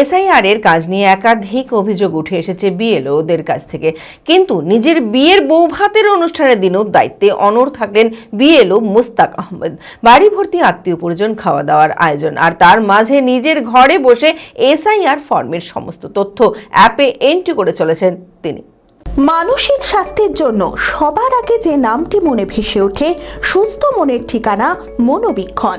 SIR এর কাজ নিয়ে একাধিক অভিযোগ উঠে এসেছে বিএলওদের কাছ থেকে। কিন্তু নিজের বিয়ের বৌভাতের অনুষ্ঠানের দিনও দায়িত্বে অনড় থাকলেন বিএলও মুস্তাক আহমেদ। বাড়ি ভর্তি আত্মীয় পরিজন খাওয়া দাওয়ার আয়োজন, আর তার মাঝে নিজের ঘরে বসে এসআইআর ফর্মের সমস্ত তথ্য অ্যাপে এন্ট্রি করে চলেছেন তিনি। মানসিক স্বাস্থ্যের জন্য সবার আগে যে নামটি মনে ভেসে ওঠে, সুস্থ মনের ঠিকানা মনোবীক্ষণ।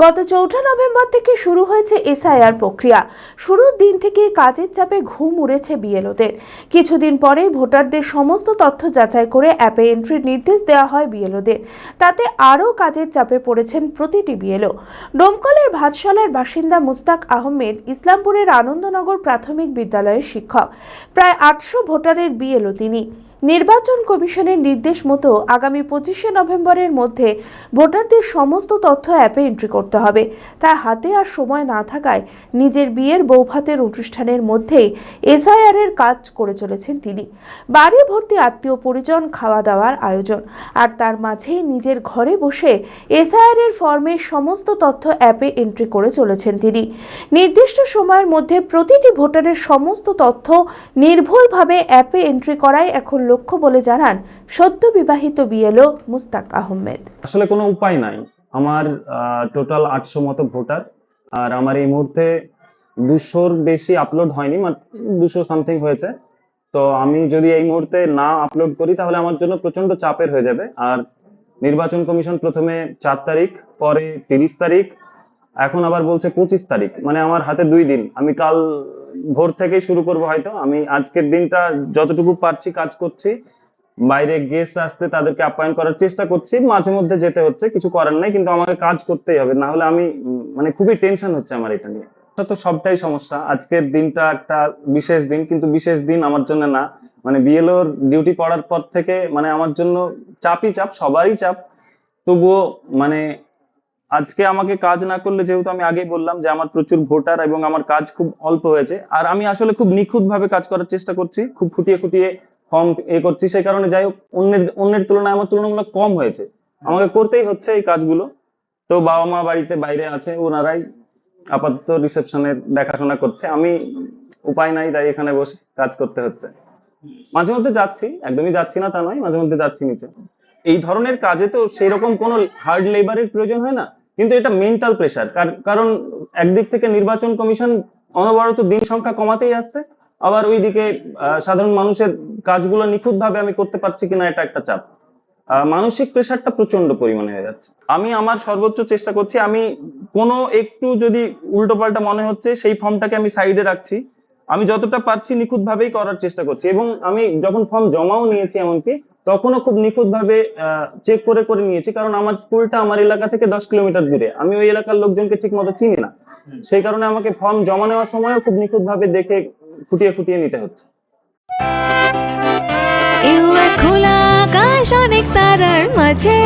গত চৌঠা নভেম্বর থেকে শুরু হয়েছে এসআইআর প্রক্রিয়া। শুরুর দিন থেকে কাজের চাপে ঘুম উড়েছে বিএলওদের। কিছুদিন পরেই ভোটারদের সমস্ত তথ্য যাচাই করে অ্যাপে এন্ট্রির নির্দেশ দেওয়া হয় বিএলওদের। তাতে আরও কাজের চাপে পড়েছেন প্রতিটি বিএলও। ডোমকলের ভাতশালার বাসিন্দা মুস্তাক আহমেদ ইসলামপুরের আনন্দনগর প্রাথমিক বিদ্যালয়ের শিক্ষক। প্রায় আটশো ভোটারের বিএলও তিনি। নির্বাচন কমিশনের নির্দেশ মতো আগামী পঁচিশে নভেম্বরের মধ্যে ভোটারদের সমস্ত তথ্য অ্যাপে এন্ট্রি করতে হবে। তার হাতে আর সময় না থাকায় নিজের বিয়ের বৌভাতের অনুষ্ঠানের মধ্যেই এসআইআর এর কাজ করে চলেছেন তিনি। বাড়ি ভর্তি আত্মীয় পরিজন খাওয়া দাওয়ার আয়োজন। আর তার মাঝেই নিজের ঘরে বসে এসআইআর এর সমস্ত তথ্য অ্যাপে এন্ট্রি করে চলেছেন তিনি। নির্দিষ্ট সময়ের মধ্যে প্রতিটি ভোটারের সমস্ত তথ্য নির্ভুলভাবে অ্যাপে এন্ট্রি করাই এখন লক্ষ্য বলে জানান সদ্য বিবাহিত বিএলও মুস্তাক আহমেদ। আসলে কোনো উপায় নাই। আমার টোটাল আটশো মতো ভোটার। আর আমার এই মুহূর্তে দুশোর বেশি আপলোড হয়নি দুশো সামথিং হয়েছে। তো আমি যদি এই মুহূর্তে না আপলোড করি, তাহলে আমার জন্য প্রচণ্ড চাপের হয়ে যাবে। আর নির্বাচন কমিশন প্রথমে চার তারিখ, পরে তিরিশ তারিখ, এখন আবার বলছে পঁচিশ তারিখ। মানে আমার হাতে দুই দিন। আমি কাল ভোর থেকেই শুরু করব হয়তো। আমি আজকের দিনটা যতটুকু পারছি কাজ করছি, বাইরে গেস্ট আসতে তাদেরকে আপ্যায়ন করার চেষ্টা করছি, মাঝে মধ্যে যেতে হচ্ছে, কিছু করার নাই, কিন্তু আমাকে কাজ করতেই হবে। না হলে আমি মানে খুবই টেনশন হচ্ছে আমার এটা নিয়ে। তো সবটাই সমস্যা। আজকের দিনটা একটা বিশেষ দিন, কিন্তু বিশেষ দিন আমার জন্য না। মানে বিএলওর ডিউটি পড়ার পর থেকে মানে আমার জন্য চাপই চাপ, সবারই চাপ। তবুও মানে আজকে আমাকে কাজ না করলে যেহেতু আমি আগেই বললাম যে আমার প্রচুর ভোটার এবং আমার কাজ খুব অল্প হয়েছে, আর আমি আসলে খুব নিখুঁত ভাবে কাজ করার চেষ্টা করছি, খুব ফুটিয়ে ফুটিয়ে ফর্ম এ করছি, সেই কারণে যাই হোক, অন্যের অন্যের তুলনায় আমার তুলনামূলক কম হয়েছে। আমাকে করতেই হচ্ছে এই কাজগুলো। তো বাবা মা বাড়িতে বাইরে আছে, ওনারাই আপাতত রিসেপশনের দেখাশোনা করছে। আমি উপায় নাই, তাই এখানে বসে কাজ করতে হচ্ছে। মাঝে মধ্যে যাচ্ছি, একদমই যাচ্ছি না তা নয়, মাঝে মধ্যে যাচ্ছি নিচে। এই ধরনের কাজে তো সেই রকম কোনো হার্ড লেবারের প্রয়োজন হয় না। কিন্তু এটা মেন্টাল প্রেশার কারণ একদিক থেকে নির্বাচন কমিশন অনবরত দিন সংখ্যা কমাতেই আসছে, আবার ওইদিকে সাধারণ মানুষের কাজগুলো নিখুঁত ভাবে আমি করতে পারছি কিনা এটা একটা চাপ। মানসিক প্রেশারটা প্রচণ্ড পরিমাণে হয়ে যাচ্ছে। আমি আমার সর্বোচ্চ চেষ্টা করছি, আমি কোনো একটু যদি উল্টোপাল্টা মনে হচ্ছে, সেই ফর্মটাকে আমি সাইডে রাখছি। আমি যতটা পারছি নিখুঁত ভাবেই করার চেষ্টা করছি এবং আমি যখন ফর্ম জমাও নিয়েছি এমনকি তখনও খুব নিখুঁত ভাবে চেক করে করে নিয়েছি। কারণ আমার স্কুলটা আমার এলাকা থেকে দশ কিলোমিটার দূরে। আমি ওই এলাকার লোকজনকে ঠিক মতো চিনি না। সেই কারণে আমাকে ফর্ম জমা নেওয়ার সময়ও খুব নিখুঁত ভাবে দেখে ফুটিয়ে ফুটিয়ে নিতে হচ্ছে। খোলা আকাশ অনেক তারার মাঝে।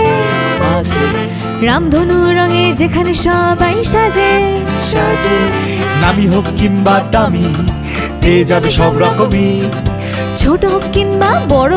রামধনু রঙে যেখানে সবাই সাজে। সাজে। নামি হোক কিংবা দামি পেয়ে যাবে সব রকমই। ছোট হোক কিংবা বড়